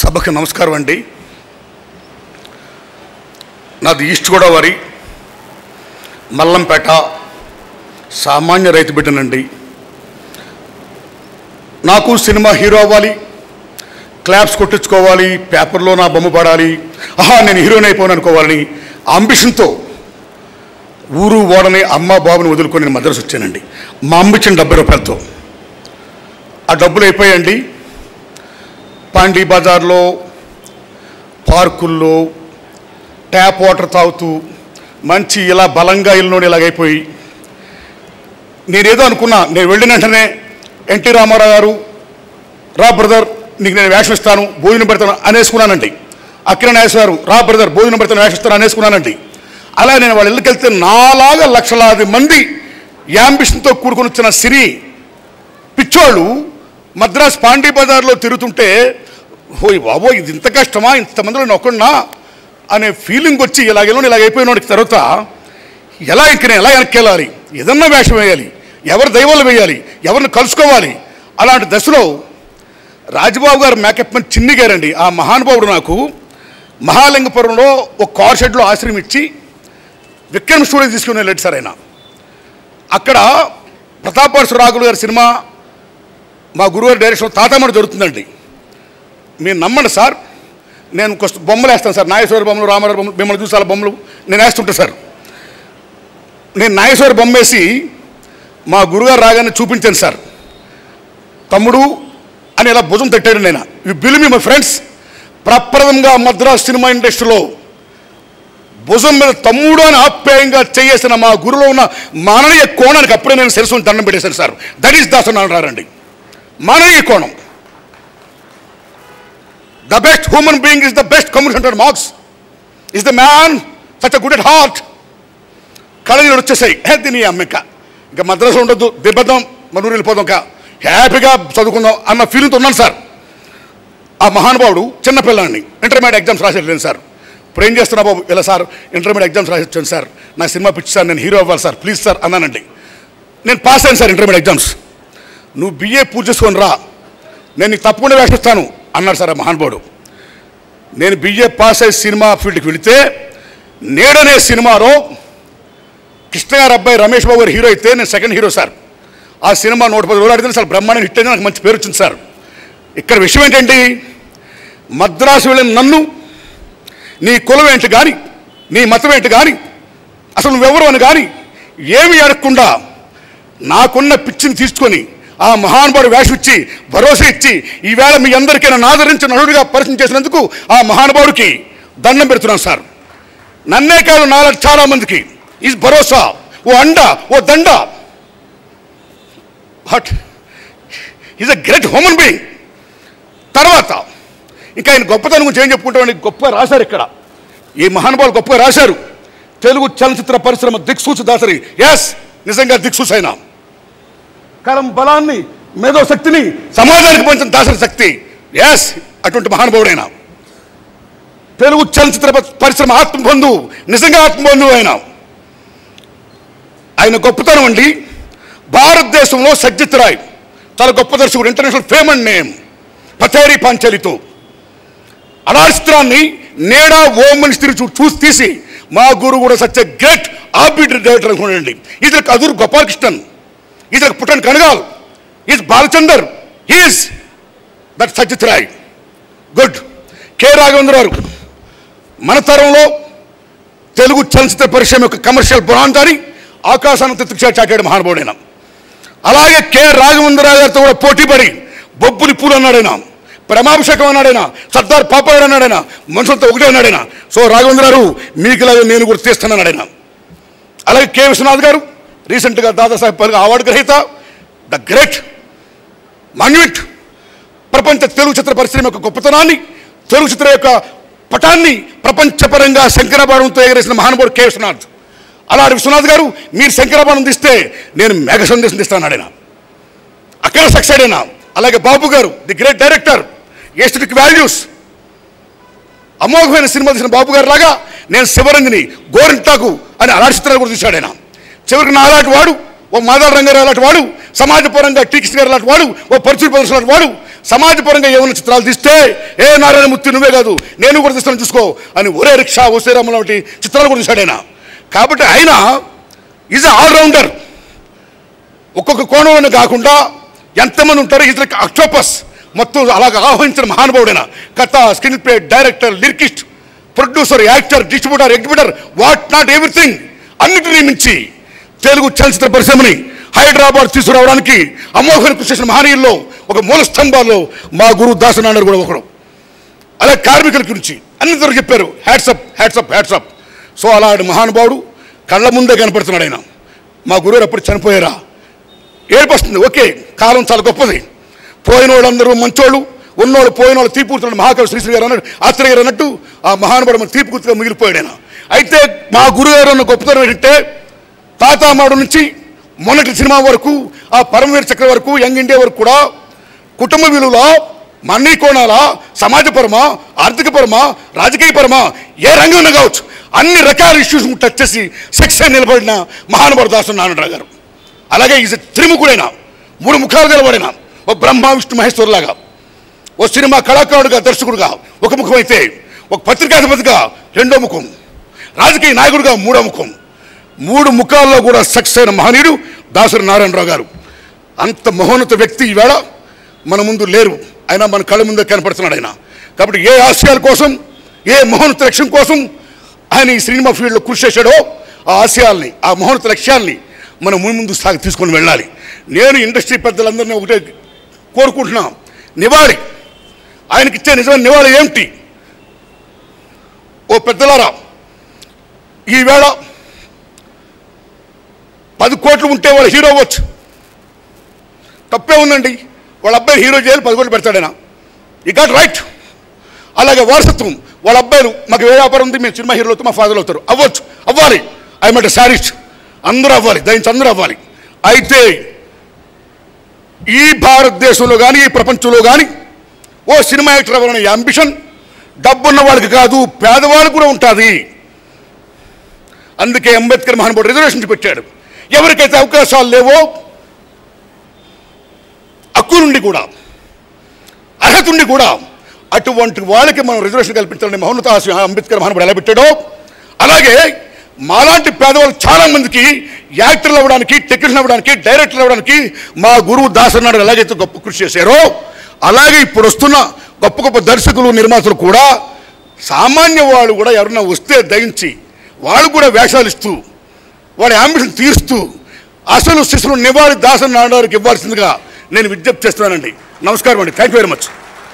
సభకు నమస్కారం అండి. నాది ఈస్ట్ గోదావరి మల్లంపేట సామాన్య రైతు బిడ్డనండి. నాకు సినిమా హీరో అవ్వాలి క్లాప్స్ కొట్టించుకోవాలి పేపర్లో నా బొమ్మ పడాలి ఆహా నేను హీరోని అయిపోను అనుకోవాలని అంబిషన్తో ఊరు ఓడని అమ్మ బాబుని వదులుకొని నేను మద్రాసు వచ్చానండి. మా అంబిషన్ డెబ్బై రూపాయలతో. ఆ డబ్బులు అయిపోయాయండి. పాండీ బజార్లో పార్కుల్లో ట్యాప్ వాటర్ తాగుతూ మంచి ఇలా బలంగా ఇల్లుని ఇలాగైపోయి నేనేదో అనుకున్నా నేను వెళ్ళిన వెంటనే ఎన్టీ రామారావు గారు రా బ్రదర్ నీకు నేను వ్యాక్సిన్ ఇస్తాను భోజనం పెడతాను అనేసుకున్నానండి. అక్కిన నాగేశ్వర గారు రా బ్రదర్ భోజనం పెడతాను వ్యాక్సిన్ ఇస్తాను అనేసుకున్నానండి. అలా నేను వాళ్ళ ఇళ్ళకి వెళ్తే నాలాగా లక్షలాది మంది యాంబిషన్తో కూడుకొని వచ్చిన సిరి పిచ్చోళ్ళు మద్రాస్ పాండీ బజార్లో తిరుగుతుంటే ఓయ్ బాబో ఇది ఇంత కష్టమా? ఇంతమందిలో నేను అనే ఫీలింగ్ వచ్చి ఇలాగేలో ఇలాగ అయిపోయినోడికి తర్వాత ఎలా ఇక్కడ ఎలా వెనక్కి వెళ్ళాలి? ఏదన్నా వేషం వేయాలి. ఎవరి దైవాలు వేయాలి? ఎవరిని కలుసుకోవాలి? అలాంటి దశలో రాజబాబు గారు మేకప్ మని చిన్ని గారండి ఆ మహానుభావుడు నాకు మహాలింగపురంలో ఒక కార్ షెడ్లో ఆశ్రయం ఇచ్చి విక్రమ్ స్టూడియో తీసుకుని వెళ్ళాడు సార్ ఆయన. అక్కడ ప్రతాపరసు రాఘులు గారి సినిమా మా గురువారి డైరెక్షన్ తాతమ్మడి జరుగుతుందండి. మీరు నమ్మండి సార్. నేను కొంచెం బొమ్మలు వేస్తాను సార్. నాగేశ్వర బొమ్మలు రామారావు బొమ్మలు మిమ్మల్ని చూసాల బొమ్మలు నేను వేస్తుంటా సార్. నేను నాగేశ్వర బొమ్మ వేసి మా గురుగారు రాగానే చూపించాను సార్. తమ్ముడు అని ఇలా భుజం తట్టాడు నేను. You believe me my friends ప్రప్రదంగా Madras cinema ఇండస్ట్రీలో భుజం మీద తమ్ముడు అని ఆప్యాయంగా చేయేసిన మా గురులో ఉన్న మాననీయ కోణానికి అప్పుడే నేను సెల్సుని దండం పెట్టేశాను సార్. దట్ ఈస్ దాసన్ అంటారండి మానవీయ కోణం. The best human being is the best communicator Marx is the man such a good at heart కళలు వచ్చేసాయి. హెల్త్ తిని అమ్మిక ఇంకా. మద్రాసు ఉండొద్దు. దిబ్బద్దాం మనూరు వెళ్ళిపోదాం ఇంకా. హ్యాపీగా చదువుకుందాం అన్న ఫీలింగ్తో ఉన్నాను సార్. ఆ మహానుభావుడు చిన్నపిల్లాన్ని ఇంటర్మీడియట్ ఎగ్జామ్స్ రాసి సార్. ఇప్పుడు ఏం చేస్తున్నా బాబు? ఇలా సార్ ఇంటర్మీడియట్ ఎగ్జామ్స్ రాసి వచ్చాను సార్. నా సినిమా పిచ్చి సార్. నేను హీరో అవ్వాలి సార్. ప్లీజ్ సార్ అన్నానండి. నేను పాస్ అయ్యాను సార్ ఇంటర్మీడియట్ ఎగ్జామ్స్. నువ్వు బిఏ పూర్తి చేసుకొని రా. నేను నీకు తప్పకుండా వేషిస్తాను అన్నాడు సార్ మహానుభావుడు. నేను బిఏ పాస్ అయ్యి సినిమా ఫీల్డ్కి వెళితే నేడనే సినిమాలో కృష్ణగారు అబ్బాయి రమేష్ బాబు గారు హీరో అయితే నేను సెకండ్ హీరో సార్. ఆ సినిమా నూట పది రోజులు ఆడితే సార్ బ్రహ్మాండం హిట్ అయింది నాకు మంచి పేరు వచ్చింది సార్. ఇక్కడ విషయం ఏంటండి? మద్రాసు వెళ్ళిన నన్ను నీ కులం ఏంటి కానీ నీ మతం ఏంటి కానీ అసలు నువ్వెవరు అని కానీ ఏమి అడగకుండా నాకున్న పిచ్చిని తీసుకొని ఆ మహానుభావుడు వేషం ఇచ్చి భరోసా ఇచ్చి ఈవేళ మీ అందరికీ నన్ను ఆదరించి నలుడిగా పరిచయం చేసినందుకు ఆ మహానుభావుడికి దండం పెడుతున్నాను సార్. నన్నే కాదు నాలుగు చాలా మందికి. భరోసా ఓ అండ ఓ దండ. But is a great human being తర్వాత ఇంకా ఆయన గొప్పతనం గురించి ఏం చెప్పుకుంటామని గొప్పగా రాశారు ఇక్కడ. ఈ మహానుభావులు గొప్పగా రాశారు. తెలుగు చలనచిత్ర పరిశ్రమ దిక్సూచి దాసరి. ఎస్ నిజంగా దిక్సూచి అయినా కలం బలాన్ని మేధో శక్తిని సమాజానికి పంచిన దాసరి శక్తి. ఎస్ అటువంటి మహానుభావుడైన. తెలుగు చలనచిత్ర పరిశ్రమ ఆత్మబంధు నిజంగా ఆత్మబంధువు ఆయన. ఆయన గొప్పతనం అండి భారతదేశంలో సజ్జిత్ రాయ్. చాలా గొప్ప దర్శకుడు international fame and name Pather పాంచలితో. అలాంటి చిత్రాన్ని నేడా ఓమని తిరిగి చూ- చూసి తీసి మా గురువు కూడా సత్య గ్రేట్ ఆర్బిటర్ డైరెక్టర్ అనుకోండి ఇది Adoor Gopalakrishnan. Is Puttanna Kanagal is Balachander is that Satyajit Ray good K Raghavendrarao మన తరంలో తెలుగు చలనచిత్ర పరిశ్రమ యొక్క కమర్షియల్ బృహాంతాన్ని ఆకాశాన్ని తెత్తుకు చాటాడు మహానుభావుడైన అలాగే కె రాఘవేంద్రరావు గారితో కూడా పోటీపడి బొబ్బులి పూలు అన్నాడైనా ప్రమాభిషేకం అన్నాడైనా సర్దార్ పాపాడు అన్నాడైనా మనుషులతో ఒకటే అన్నాడైనా సో రాఘవేంద్ర గారు మీకు ఇలాగే నేను కూడా తీస్తున్నాడైనా అలాగే కె విశ్వనాథ్ గారు రీసెంట్గా దాదాసాహెబ్ ఫాల్కే అవార్డు గ్రహీత ద గ్రేట్ మాన్యుమెంట్ ప్రపంచ తెలుగు చిత్ర పరిశ్రమ యొక్క గొప్పతనాన్ని తెలుగు చిత్ర యొక్క పటాన్ని ప్రపంచపరంగా శంకరాభరణంతో ఎగరేసిన మహానుభావుడు కె. విశ్వనాథ్. అలాంటి విశ్వనాథ్ గారు మీరు శంకరాభరణం తీస్తే నేను మేఘ సందేశం తీస్తాను ఆయన. అక్కడ సక్సెడ్ అయినా. అలాగే బాబు గారు the great director aesthetic values. అమోఘమైన సినిమా తీసిన బాబు గారు లాగా నేను శివరంగిని గోరింటాకు అని అలాంటి చిత్రాలు కూడా తీశాడు ఆయన. చివరికి నా అలాంటి వాడు ఓ మాదాల రంగారావు అలాంటి వాడు సమాజపరంగా టీ గారు అలాంటి వాడు ఓ పరిచయ ప్రదర్శన అలాంటి వాడు సమాజపరంగా ఏమైనా చిత్రాలు తీస్తే ఏ నారాయణమూర్తి నువ్వే కాదు నేను కూడా తీస్తాను చూసుకో అని ఒరే రిక్షా ఓ శ్రీరాములు వంటి చిత్రాలు కూడా తీశాడు ఆయన. కాబట్టి ఆయన ఈజ్ ఆల్రౌండర్ ఒక్కొక్క కోణంలోనే కాకుండా ఎంతమంది ఉంటారో ఇతనికి అక్టోపస్ మొత్తం అలాగ ఆహ్వానించిన మహానుభావుడైన కథ screenplay director lyricist producer actor distributor exhibitor what not everything. అన్నిటినీ మించి. తెలుగు చలనచిత్ర పరిశ్రమని హైదరాబాద్ తీసుకురావడానికి అమోఘన కృషి చేసిన మహనీయుల్లో ఒక మూల స్తంభాల్లో మా గురు దాసనాయుడు కూడా ఒకడు. అలాగే కార్మికుల గురించి అందరూ చెప్పారు హ్యాట్సప్ హ్యాట్సప్ హ్యాట్సప్ సో అలాంటి మహానుభావుడు కళ్ళ ముందే కనపడుతున్నాడు ఆయన. మా గురువు అప్పుడు చనిపోయారా? ఏర్పడుతుంది ఓకే కాలం చాలా గొప్పది. పోయిన వాళ్ళందరూ మంచోళ్ళు ఉన్నోళ్ళు పోయిన వాళ్ళు తీర్పుతున్నాడు మహాకవి శ్రీశ్రీ గారు అన్నట్టు ఆత్రేయ గారు అన్నట్టు ఆ మహానుభావుడు మన తీపుకూర్తిగా మిగిలిపోయాడు ఆయన. అయితే మా గురువు గారు అన్న గొప్పతనం ఏంటంటే తాతామాడు నుంచి మొన్నటి సినిమా వరకు ఆ పరమవీర చక్ర వరకు యంగ్ ఇండియా వరకు కూడా కుటుంబ విలువల మన్నీ కోణాల సమాజపరమా ఆర్థికపరమా రాజకీయపరమా ఏ రంగంలో కావచ్చు అన్ని రకాల ఇష్యూస్ టచ్ చేసి శిక్ష నిలబడిన మహానుభావ దాసు నారాయణరావు గారు. అలాగే ఈజ్ త్రిముఖుడైన మూడు ముఖాలు గలవాడైన ఓ బ్రహ్మ విష్ణు మహేశ్వరులాగా ఓ సినిమా కళాకారుడుగా దర్శకుడుగా ఒక ముఖం అయితే ఒక పత్రికాధిపతిగా రెండో ముఖం రాజకీయ నాయకుడిగా మూడో ముఖం. మూడు ముఖాల్లో కూడా సక్సెస్ అయిన మహనీయుడు దాసరి నారాయణరావు గారు. అంత మహోన్నత వ్యక్తి ఈవేళ మన ముందు లేరు. ఆయన మన కళ్ళ ముందే కనపడుతున్నాడు ఆయన. కాబట్టి ఏ ఆశయాల కోసం ఏ మహోన్నత లక్ష్యం కోసం ఆయన ఈ సినిమా ఫీల్డ్లో కృషి చేశాడో ఆ ఆశయాల్ని ఆ మహోన్నత లక్ష్యాల్ని మనం ముందు ముందు సాగి తీసుకొని వెళ్ళాలి. నేను ఇండస్ట్రీ పెద్దలందరినీ ఒకటే కోరుకుంటున్నా. నివాళి. ఆయనకి ఇచ్చే నిజమైన నివాళి ఏమిటి? ఓ పెద్దలారా ఈవేళ పది కోట్లు ఉంటే వాళ్ళు హీరో అవ్వచ్చు. తప్పే ఉందండి. వాళ్ళ అబ్బాయి హీరో చేయాలి పది కోట్లు పెడతాడైనా? ఈ గాట్ రైట్ అలాగే వారసత్వం. వాళ్ళ అబ్బాయిలు మాకు ఏ వ్యాపారం ఉంది మేము సినిమా హీరోలు అవుతాం మా ఫాదర్లు అవుతారు. అవ్వచ్చు. అవ్వాలి. ఐ మెట్ శారీస్ అందరూ అవ్వాలి. దయించి అందరూ అవ్వాలి. అయితే ఈ భారతదేశంలో కానీ ఈ ప్రపంచంలో కానీ ఓ సినిమా యాక్టర్ అవ్వాలనే అంబిషన్ డబ్బున్న వాళ్ళకి కాదు పేదవాళ్ళు కూడా ఉంటుంది. అందుకే అంబేద్కర్ మహానుభావుడు రిజర్వేషన్ పెట్టాడు ఎవరికైతే అవకాశాలు లేవో హక్కులుండి కూడా అర్హత ఉండి కూడా అటువంటి వాళ్ళకి మనం రిజర్వేషన్ కల్పించాలని మహోన్నత అంబేద్కర్ మహానుభావుడు ఎలా పెట్టాడో అలాగే మాలాంటి పేదవాళ్ళు చాలామందికి యాక్టర్లు అవ్వడానికి టెక్నీషియన్ అవ్వడానికి డైరెక్టర్లు అవ్వడానికి మా గురువు దాసనాడు ఎలాగైతే గొప్ప కృషి చేశారో అలాగే ఇప్పుడు వస్తున్న గొప్ప గొప్ప దర్శకులు నిర్మాతలు కూడా సామాన్య వాళ్ళు కూడా ఎవరన్నా వస్తే దయించి వాళ్ళు కూడా వేషాలు ఇస్తూ వాడి అంబిషన్ తీరుస్తూ అసలు శిశులు నివాళి దాసన్ నాన్నగారికి ఇవ్వాల్సిందిగా నేను విజ్ఞప్తి చేస్తున్నానండి. నమస్కారం అండి. Thank you very much